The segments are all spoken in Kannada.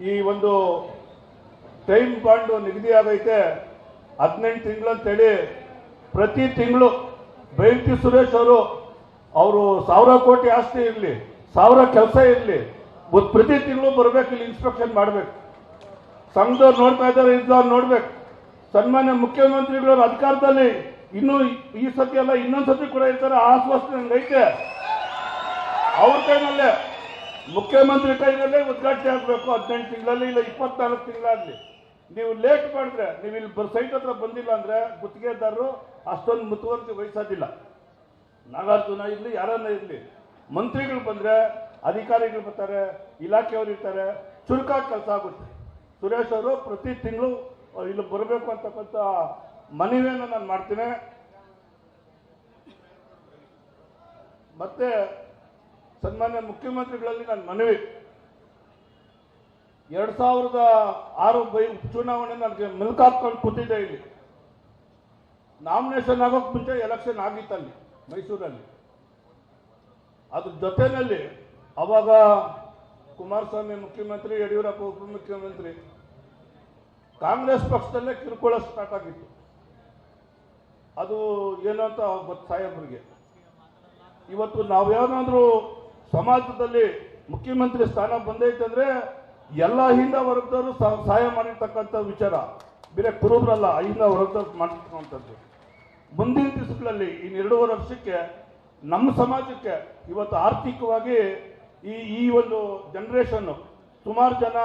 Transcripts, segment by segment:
ಈ ಒಂದು ಟೈಮ್ ಬಾಂಡ್ ನಿಗದಿ ಆಗೈತೆ. ಹದಿನೆಂಟು ತಿಂಗಳಂತೇಳಿ ಪ್ರತಿ ತಿಂಗಳು ಬೈಂತಿ ಸುರೇಶ್ ಅವರು ಅವರು ಸಾವಿರ ಕೋಟಿ ಆಸ್ತಿ ಇರಲಿ, ಸಾವಿರ ಕೆಲಸ ಇರಲಿ ಪ್ರತಿ ತಿಂಗಳು ಬರಬೇಕು, ಇಲ್ಲಿ ಇನ್ಸ್ಪೆಕ್ಷನ್ ಮಾಡಬೇಕು. ಸಂಘದವ್ರು ನೋಡ್ತಾ ಇದ್ದಾರೆ ಇದ್ದವ್ರು ನೋಡ್ಬೇಕು. ಸನ್ಮಾನ್ಯ ಮುಖ್ಯಮಂತ್ರಿಗಳು ಅಧಿಕಾರದಲ್ಲಿ ಇನ್ನೂ ಈ ಸತಿ ಅಲ್ಲ ಇನ್ನೊಂದು ಸತಿ ಕೂಡ ಇರ್ತಾರೆ ಆ ಆಶ್ವಾಸನೆ ಐತೆ ಅವ್ರ ಕೈನಲ್ಲೇ ಮುಖ್ಯಮಂತ್ರಿ ಕೈನಲ್ಲೇ ಉದ್ಘಾಟನೆ ಆಗಬೇಕು ಹದಿನೆಂಟು ತಿಂಗಳಲ್ಲಿ ಇಲ್ಲ ಇಪ್ಪತ್ನಾಲ್ಕು ತಿಂಗಳಾಗಲಿ. ನೀವು ಲೇಟ್ ಮಾಡಿದ್ರೆ, ನೀವು ಇಲ್ಲಿ ಸೈಟ್ ಹತ್ರ ಬಂದಿಲ್ಲ ಅಂದ್ರೆ ಗುತ್ತಿಗೆದಾರರು ಅಷ್ಟೊಂದು ಮುತುವರ್ಜಿ ವಹಿಸೋದಿಲ್ಲ. ನಾಗಾರ್ಜುನ ಇರಲಿ, ಯಾರನ್ನ ಇರಲಿ. ಮಂತ್ರಿಗಳು ಬಂದ್ರೆ ಅಧಿಕಾರಿಗಳು ಬರ್ತಾರೆ, ಇಲಾಖೆಯವರು ಇರ್ತಾರೆ ಚುರುಕಾಗಿ ಕೆಲಸ ಆಗುತ್ತೆ. ಸುರೇಶ್ ಅವರು ಪ್ರತಿ ತಿಂಗಳು ಇಲ್ಲಿ ಬರಬೇಕು ಅಂತಕ್ಕಂಥ ಮನವಿಯನ್ನು ನಾನು ಮಾಡ್ತೀನಿ. ಮತ್ತೆ ಸನ್ಮಾನ್ಯ ಮುಖ್ಯಮಂತ್ರಿಗಳಲ್ಲಿ ನನ್ನ ಮನವಿ. ಎರಡ್ ಸಾವಿರದ ಆರು ಬೈ ಚುನಾವಣೆ ನನಗೆ ಮಿಲ್ಕ್ ಹಾಕೊಂಡು ಕೂತಿದ್ದೆ ಇಲ್ಲಿ. ನಾಮಿನೇಷನ್ ಆಗೋಕ್ ಮುಂಚೆ ಎಲೆಕ್ಷನ್ ಆಗಿತ್ತಲ್ಲಿ ಮೈಸೂರಲ್ಲಿ. ಅದ್ರ ಜೊತೆನಲ್ಲಿ ಅವಾಗ ಕುಮಾರಸ್ವಾಮಿ ಮುಖ್ಯಮಂತ್ರಿ, ಯಡಿಯೂರಪ್ಪ ಉಪಮುಖ್ಯಮಂತ್ರಿ ಕಾಂಗ್ರೆಸ್ ಪಕ್ಷದಲ್ಲೇ ಕಿರುಕುಳ ಸ್ಟಾರ್ಟ್ ಆಗಿತ್ತು. ಅದು ಏನು ಅಂತ ಗೊತ್ತು ಸಾಹೇಬ್ರಿಗೆ. ಇವತ್ತು ನಾವ್ಯಾವನಾದ್ರೂ ಸಮಾಜದಲ್ಲಿ ಮುಖ್ಯಮಂತ್ರಿ ಸ್ಥಾನ ಬಂದೈತೆ ಅಂದ್ರೆ ಎಲ್ಲ ಹಿಂದ ವರ್ಗದವರು ಸಹ- ಸಹಾಯ ಮಾಡಿರ್ತಕ್ಕಂಥ ವಿಚಾರ. ಬೇರೆ ಕುರುಬ್ರಲ್ಲ ಹಿಂದ ವರ್ಗದವ್ರು ಮಾಡಿರ್ತಕ್ಕಂಥದ್ದು. ಮುಂದಿನ ದಿವಸಗಳಲ್ಲಿ ಇನ್ನು ಎರಡೂವರೆ ವರ್ಷಕ್ಕೆ ನಮ್ಮ ಸಮಾಜಕ್ಕೆ ಇವತ್ತು ಆರ್ಥಿಕವಾಗಿ ಈ ಈ ಒಂದು ಜನರೇಷನ್ ಸುಮಾರು ಜನ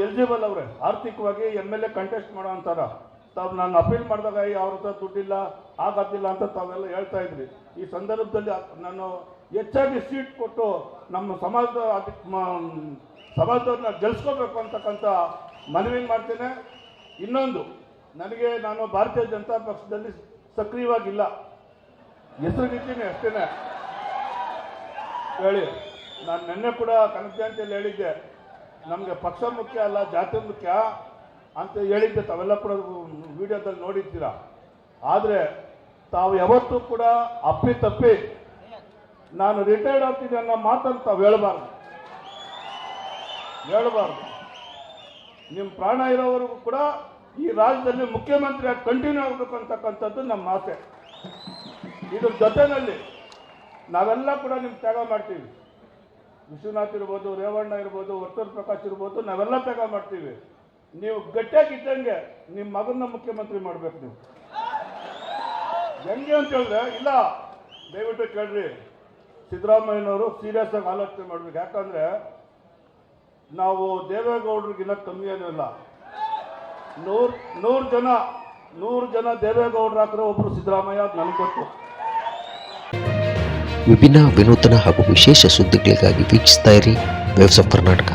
ಎಲಿಜಿಬಲ್ ಅವ್ರೆ. ಆರ್ಥಿಕವಾಗಿ ಎಂ ಎಲ್ ಎ ಕಂಟೆಸ್ಟ್ ಮಾಡೋ ಅಂತಾರ. ತಾವು ನಾನು ಅಪೀಲ್ ಮಾಡಿದಾಗ "ಏ, ಅವ್ರ ಹತ್ರ ದುಡ್ಡಿಲ್ಲ ಆಗೋದಿಲ್ಲ ಅಂತ ತಾವೆಲ್ಲ ಹೇಳ್ತಾ ಇದ್ರಿ. ಈ ಸಂದರ್ಭದಲ್ಲಿ ನಾನು ಹೆಚ್ಚಾಗಿ ಸೀಟ್ ಕೊಟ್ಟು ನಮ್ಮ ಸಮಾಜದ ಸಮಾಜದವ್ರನ್ನ ಗೆಲ್ಸ್ಕೋಬೇಕು ಅಂತಕ್ಕಂಥ ಮನವಿ ಮಾಡ್ತೇನೆ. ಇನ್ನೊಂದು, ನನಗೆ ನಾನು ಭಾರತೀಯ ಜನತಾ ಪಕ್ಷದಲ್ಲಿ ಸಕ್ರಿಯವಾಗಿಲ್ಲ. ಹೆಸರಿಗಿದ್ದೀನಿ ಅಷ್ಟೇ ಹೇಳಿ, ನಾನು ನಿನ್ನೆ ಕೂಡ ಕನಕ ಜಯಂತಿಯಲ್ಲಿ ಹೇಳಿದ್ದೆ. ನಮಗೆ ಪಕ್ಷ ಮುಖ್ಯ ಅಲ್ಲ, ಜಾತಿ ಮುಖ್ಯ ಅಂತ ಹೇಳಿದ್ದೆ. ತಾವೆಲ್ಲ ಕೂಡ ವಿಡಿಯೋದಲ್ಲಿ ನೋಡಿದ್ದೀರಾ ಆದರೆ ತಾವು ಯಾವತ್ತೂ ಕೂಡ ಅಪ್ಪಿ ತಪ್ಪಿ ನಾನು ರಿಟೈರ್ಡ್ ಆಗ್ತಿದ್ದೆ ಅನ್ನೋ ಮಾತನ್ನು ತಾವು ಹೇಳಬಾರ್ದು. ಹೇಳಬಾರ್ದು. ನಿಮ್ಮ ಪ್ರಾಣ ಇರೋವರೆಗೂ ಕೂಡ ಈ ರಾಜ್ಯದಲ್ಲಿ ಮುಖ್ಯಮಂತ್ರಿಯಾಗಿ ಕಂಟಿನ್ಯೂ ಆಗಬೇಕು ಅಂತಕ್ಕಂಥದ್ದು ನಮ್ಮ ಆಸೆ. ಇದ್ರ ಜೊತೆನಲ್ಲಿ ನಾವೆಲ್ಲ ಕೂಡ ನಿಮ್ಮ ತ್ಯಾಗ ಮಾಡ್ತೀವಿ. ವಿಶ್ವನಾಥ್ ಇರ್ಬೋದು, ರೇವಣ್ಣ ಇರ್ಬೋದು, ವರ್ತೂರ್ ಪ್ರಕಾಶ್ ಇರ್ಬೋದು, ನಾವೆಲ್ಲ ತ್ಯಾಗ ಮಾಡ್ತೀವಿ. ನೀವು ಗಟ್ಟಿಯಾಗಿದ್ದಂಗೆ ನಿಮ್ಮ ಮಗನ ಮುಖ್ಯಮಂತ್ರಿ ಮಾಡ್ಬೇಕು ನೀವು. ಹೆಂಗೆ ಅಂತ ಹೇಳಿದ್ರೆ, ಇಲ್ಲ, ದಯವಿಟ್ಟು ಕೇಳ್ರಿ. ಸಿದ್ದರಾಮಯ್ಯನವರು ಸೀರಿಯಸ್ ಆಗಿ ಆಲೋಚನೆ ಮಾಡಬೇಕು. ಯಾಕಂದ್ರೆ ನಾವು ದೇವೇಗೌಡರಿಗಿನ್ನ ಕಮ್ಮಿ ಇಲ್ಲ. ನೂರ್, ನೂರು ಜನ ನೂರು ಜನ ದೇವೇಗೌಡರು ಹಾಕಿದ್ರೆ ಒಬ್ಬರು ಸಿದ್ದರಾಮಯ್ಯ ನನಗೆ ಗೊತ್ತು. ವಿಭಿನ್ನ ವಿನೂತನ ಹಾಗೂ ವಿಶೇಷ ಸುದ್ದಿಗಳಿಗಾಗಿ ವೀಕ್ಷಿಸ್ತಾ ಇರಿ. Waves of Karnataka